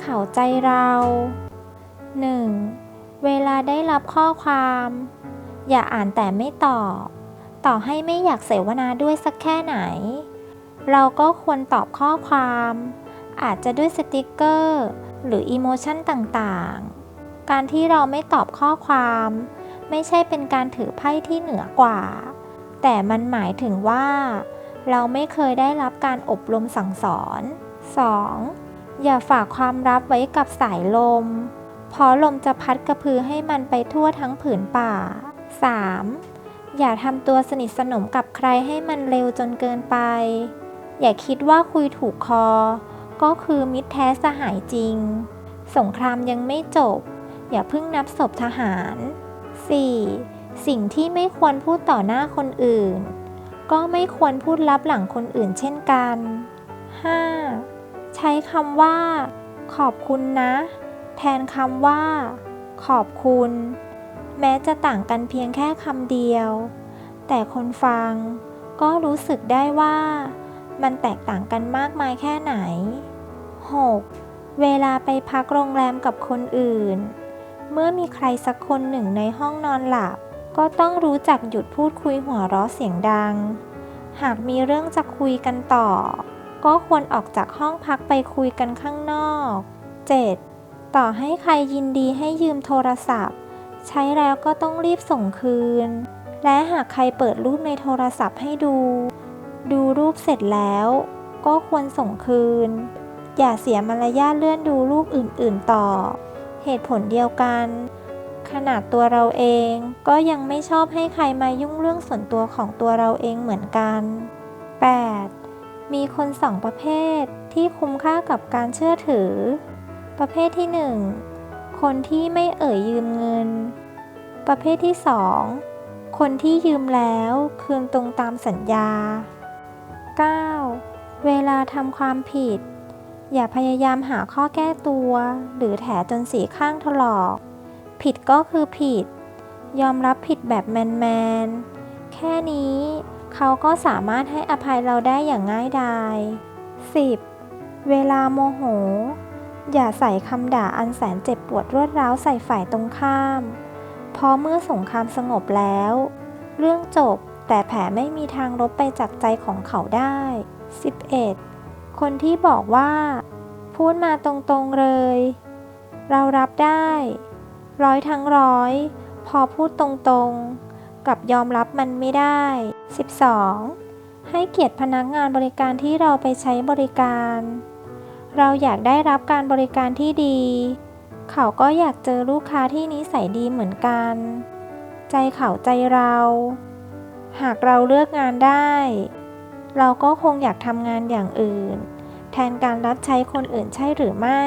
เขาใจเรา 1. เวลาได้รับข้อความ อย่าอ่านแต่ไม่ตอบ ต่อให้ไม่อยากเสวนาด้วยสักแค่ไหน เราก็ควรตอบข้อความ อาจจะด้วยสติกเกอร์ หรืออีโมชันต่างๆ การที่เราไม่ตอบข้อความ ไม่ใช่เป็นการถือไพ่ที่เหนือกว่า แต่มันหมายถึงว่า เราไม่เคยได้รับการอบรมสั่งสอน 2. อย่าฝากความลับไว้กับสายลม เพราะลมจะพัดกระพือให้มันไปทั่วทั้งผืนป่า 3. อย่าทำตัวสนิทสนมกับใครให้มันเร็วจนเกินไป อย่าคิดว่าคุยถูกคอ ก็คือมิตรแท้สหายจริง สงครามยังไม่จบ อย่าเพิ่งนับศพทหาร 4. สิ่งที่ไม่ควรพูดต่อหน้าคนอื่น ก็ไม่ควรพูดลับหลังคนอื่นเช่นกัน 5. ใช้คำว่า ขอบคุณนะ แทนคำว่า ขอบคุณ แม้จะต่างกันเพียงแค่คำเดียว แต่คนฟังก็รู้สึกได้ว่า มันแตกต่างกันมากมายแค่ไหน 6. เวลาไปพักโรงแรมกับคนอื่น เมื่อมีใครสักคนหนึ่งในห้องนอนหลับ ก็ต้องรู้จักหยุดพูดคุยหัวเราะเสียงดัง หากมีเรื่องจะคุยกันต่อ ก็ควรออกจากห้องพักไปคุยกันข้างนอก 7. ต่อให้ใครยินดีให้ยืมโทรศัพท์ ใช้แล้วก็ต้องรีบส่งคืน และหากใครเปิดรูปในโทรศัพท์ให้ดู ดูรูปเสร็จแล้ว ก็ควรส่งคืน อย่าเสียมารยาทเลื่อนดูรูปอื่น ๆ ต่อ เหตุผลเดียวกัน ขนาดตัวเราเองก็ยังไม่ชอบให้ใครมายุ่งเรื่องส่วนตัวของตัวเราเองเหมือนกัน 8. มีคนสองประเภทที่คุ้มค่ากับการเชื่อถือ ประเภทที่ 1 คนที่ไม่เอ่ยยืมเงิน ประเภทที่ 2 คนที่ยืมแล้วคืนตรงตามสัญญา 9. เวลาทำความผิด อย่าพยายามหาข้อแก้ตัว หรือแถจนสีข้างถลอก ผิดก็คือผิด ยอมรับผิดแบบแมน ๆ แค่นี้ เขาก็สามารถให้อภัยเราได้อย่างง่ายดาย 10. เวลาโมโห อย่าใส่คำด่าอันแสนเจ็บปวดรวดร้าวใส่ฝ่ายตรงข้าม เพราะเมื่อสงครามสงบแล้ว เรื่องจบแต่แผลไม่มีทางลบไปจากใจของเขาได้ 11. คนที่บอกว่า พูดมาตรงๆเลย เรารับได้ ร้อยทั้งร้อย พอพูดตรงๆ กับยอมรับมันไม่ได้ 12. ให้เกียรติพนักงานบริการที่เราไปใช้บริการ เราอยากได้รับการบริการที่ดี เขาก็อยากเจอลูกค้าที่นิสัยดีเหมือนกัน ใจเขาใจเรา หากเราเลือกงานได้ เราก็คงอยากทำงานอย่างอื่น แทนการรับใช้คนอื่นใช่หรือไม่